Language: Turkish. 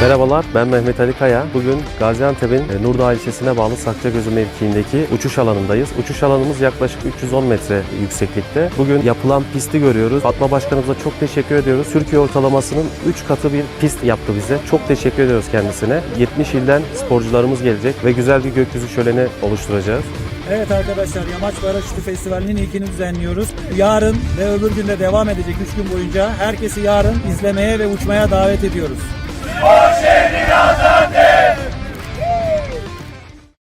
Merhabalar, ben Mehmet Ali Kaya. Bugün Gaziantep'in e, Nurdağ ilçesine bağlı Sakçagözü mevkiindeki uçuş alanındayız. Uçuş alanımız yaklaşık 310 metre yükseklikte. Bugün yapılan pisti görüyoruz. Fatma Başkanımıza çok teşekkür ediyoruz. Türkiye ortalamasının 3 katı bir pist yaptı bize. Çok teşekkür ediyoruz kendisine. 70 ilden sporcularımız gelecek ve güzel bir gökyüzü şöleni oluşturacağız. Evet arkadaşlar Yamaç Paraşütü Festivali'nin ilkini düzenliyoruz. Yarın ve öbür gün de devam edecek 3 gün boyunca herkesi yarın izlemeye ve uçmaya davet ediyoruz. Hoje em